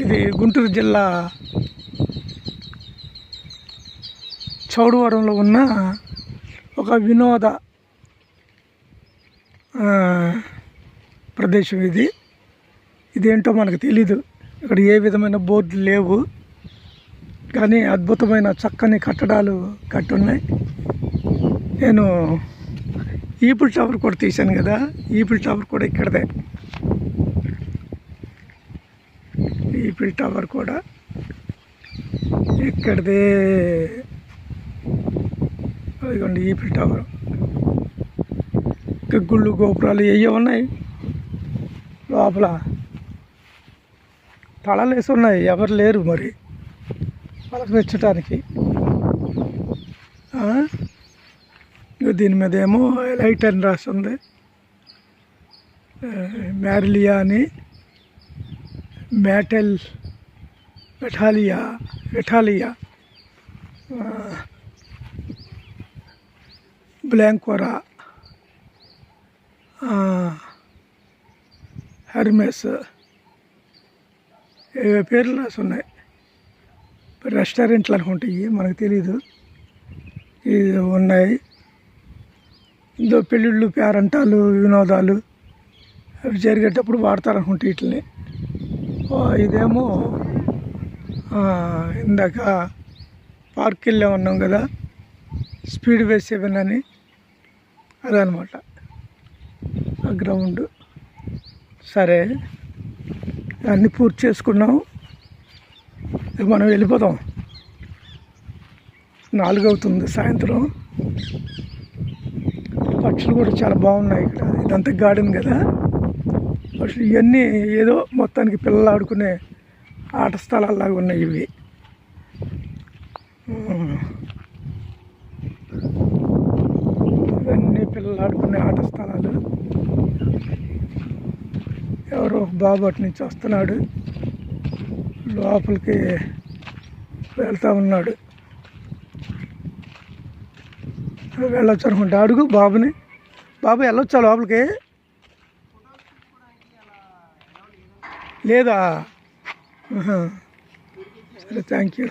ఇది గుంటూరు జిల్లా చౌడవరంలో ఉన్న ఒక వినోద ప్రదేశం ఇది. ఇదేంటో మనకు తెలీదు. ఇక్కడ ఏ విధమైన బోర్డులు లేవు. కానీ అద్భుతమైన చక్కని కట్టడాలు కట్టున్నాయి. నేను ఈపుల్ టవర్ కూడా తీశాను కదా. ఈపుల్ టవర్ కూడా ఇక్కడదే. ఈపిల్ టవర్ కూడా ఇక్కడిదే అదిగోండి ఈపిల్ టవర్. ఇంకా గుళ్ళు గోపురాలు ఏవో ఉన్నాయి? లోపల తళాలు వేసి ఉన్నాయి. ఎవరు లేరు మరి? పలకరించడానికి దీని మీద ఏమో లైట్ అని రాసి ఉంది. మ్యారిలియా అని. బ్యాటల్ మెటాలియా మెటాలియా బ్లాంకోరా హెర్మెస్ ఏవే పేర్లు రాసి ఉన్నాయి రెస్టారెంట్లు అనుకుంటాయి మనకు తెలీదు. ఇది ఉన్నాయి. ఇందో పెళ్ళిళ్ళు పేరంటాలు వినోదాలు అవి జరిగేటప్పుడు వాడతారనుకుంటే వీటిని ఇదేమో ఇందాక పార్క్ వెళ్ళే ఉన్నాం కదా స్పీడ్ వే సెవెన్ అని అదనమాట. ఆ గ్రౌండ్. సరే అన్నీ పూర్తి చేసుకున్నాం ఇక మనం వెళ్ళిపోదాం. నాలుగు అవుతుంది సాయంత్రం. పక్షులు కూడా చాలా బాగున్నాయి ఇక్కడ. ఇదంతా గార్డెన్ కదా. పక్షులు ఇవన్నీ ఏదో మొత్తానికి పిల్లలు ఆడుకునే ఆట స్థలాల్లాగా ఉన్నాయి ఇవి. ఇవన్నీ పిల్లలు ఆడుకునే ఆట స్థలాలు. ఎవరో ఒక బాబు అటు నుంచి వస్తున్నాడు. లోపలికి వెళ్తా ఉన్నాడు. వెళ్ళొచ్చు అనుకుంటా. అడుగు బాబుని. బాబు వెళ్ళొచ్చా లోపలికి? లేదా? సరే థ్యాంక్ యూ